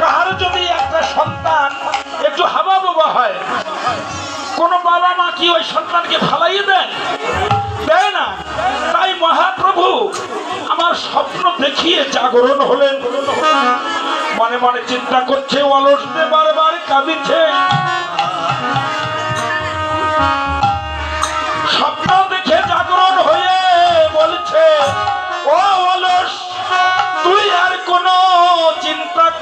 কাহার যদি একটা সন্তান একটু হাবা বাবা হয়, কোন বাবা মা কি ওই সন্তানকে ফালাইয়ে দেয়? দেয় না। তাই মহাপ্রভু আমার স্বপ্ন দেখিয়ে জাগরণ হলেন। মনে মনে চিন্তা করছে অলসতে বারবার কাঁদিছে।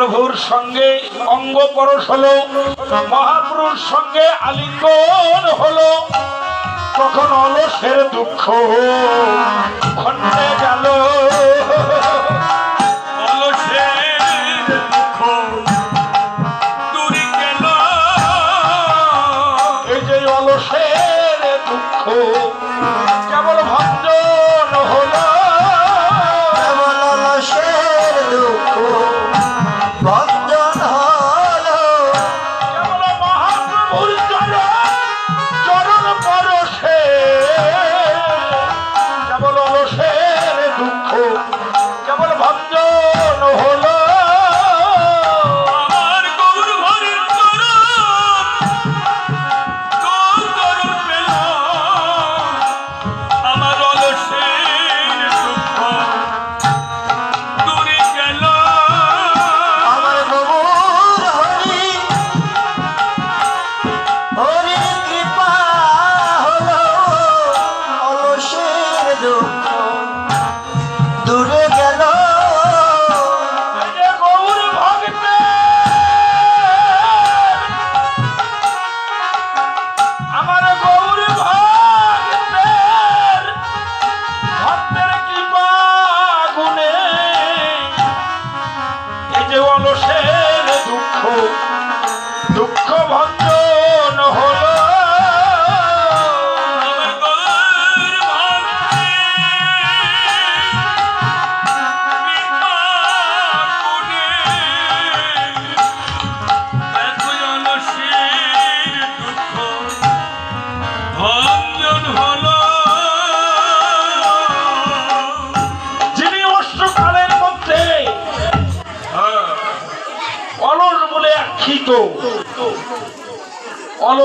মহাপ্রভুর সঙ্গে অঙ্গ পরশ হলো মহাপ্রভুর সঙ্গে আলিঙ্গন হলো। তখন অলসের দুঃখ খন্ডে গেল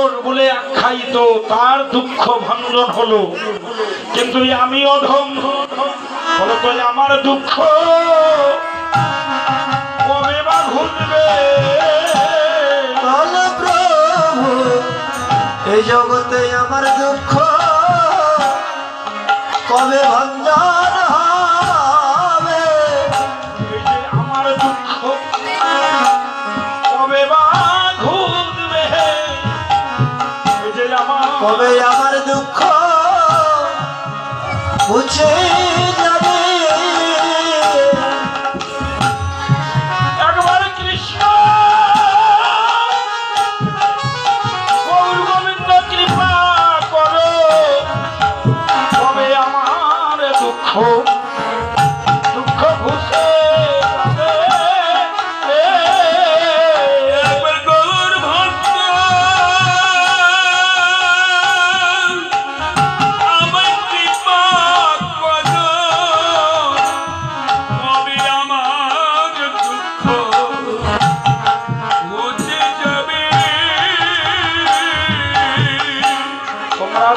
অলস বলে আখ্যায়িত তার দুঃখ ভঞ্জন হলো। কিন্তু আমি অধম বলো তো আমার দুঃখ কবে বা ঘুরবে? বল প্রভু এই জগতে আমার দুঃখ কবে ভঞ্জন হবে? আমার দুঃখ কবে বা কবে আমার দুঃখ। বুঝে যাবে। একবার কৃষ্ণ। গোবিন্দ কৃপা করো। তবে আমার দুঃখ।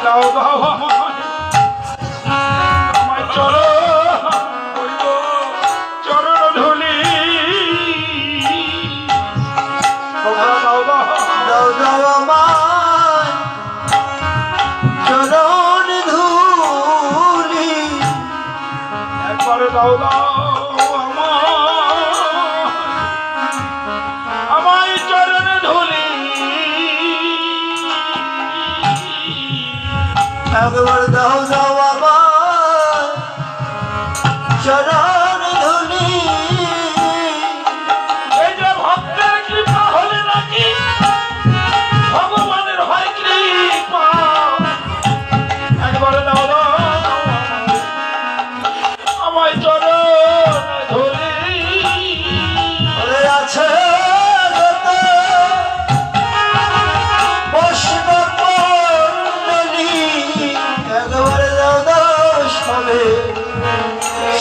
老子好怕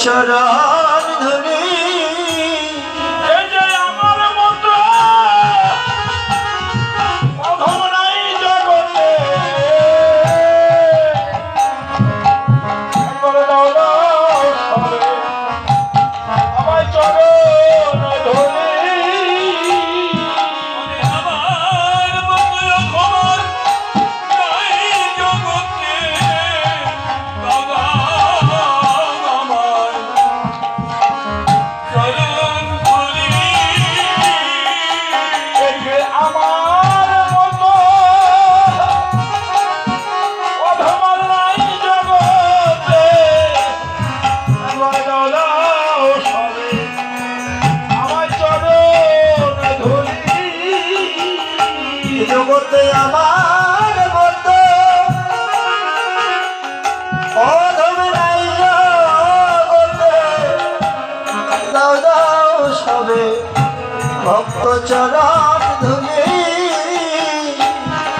চরণ জগতে আমার মতো অধম নাই জগতে দাও দাও সবে ভক্ত চরণ ধুলি।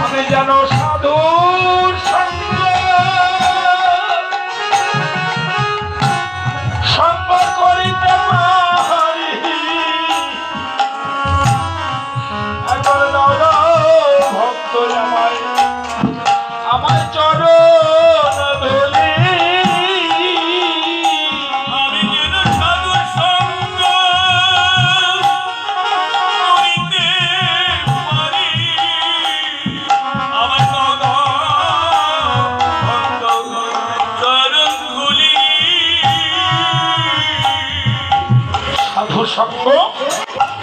আমি যেন সঙ্গ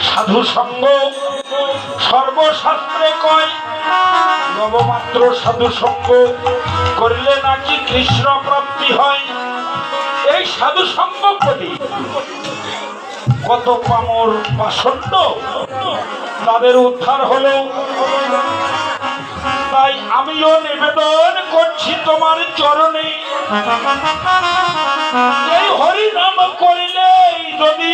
সাধু সঙ্গ সর্বশাস্ত্রে কয়। নবমাত্র সাধু সঙ্গ করলে নাকি কৃষ্ণ প্রাপ্তি হয়? এই সাধু সঙ্গ করি কত পামর পাষণ্ড তাদের উদ্ধার হলো। তাই আমিও নিবেদন করছি তোমার চরণে। এই হরি নাম করিলে যদি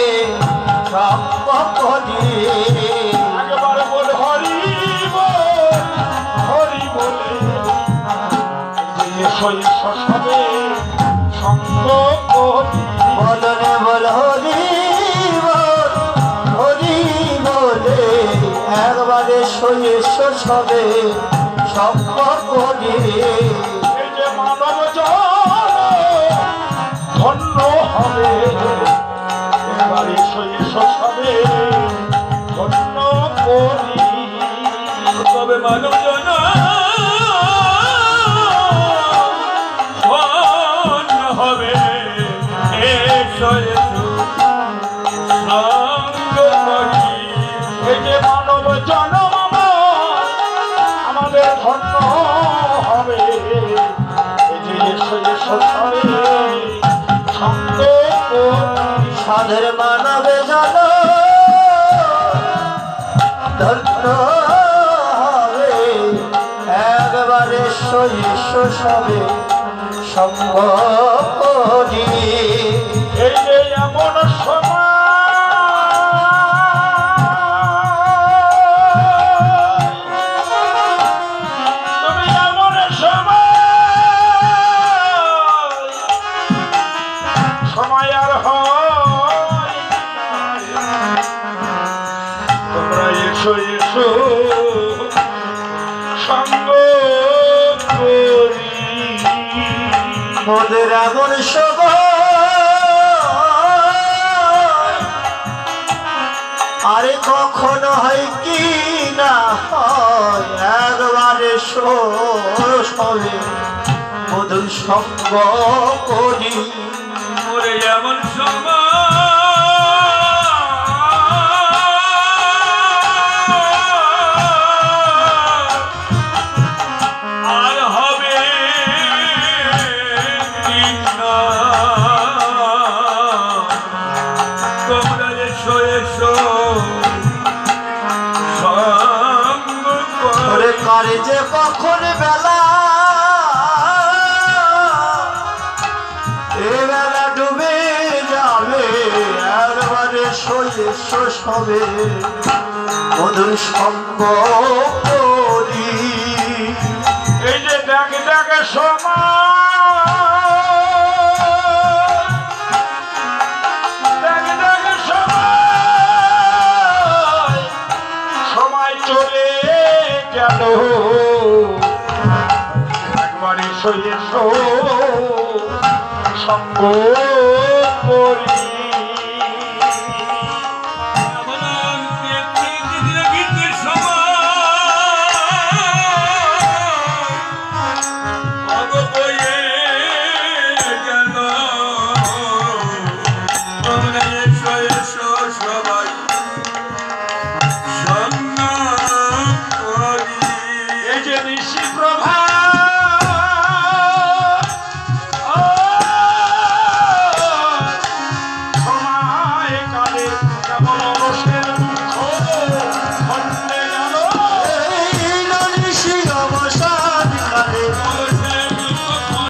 সবে সঙ্গ করি বলনে বল হরি হরি বলে একবারে সম্পদি এই যে মানব ধন্য হবে। এবার সবে ধন্য করি। তবে মানব সাধের মানবে জন ধন্য হবে। একবারে শৈশ সবে সঙ্গ এই এমন আরে কখন হয় কি না হয়? একবারে সবে মধুর সঙ্গ করি। এমন সময় সয়ে সবে মধুর করি এই যে ডাকে ডাকে সময় একবারে সয়ে সঙ্গ করি।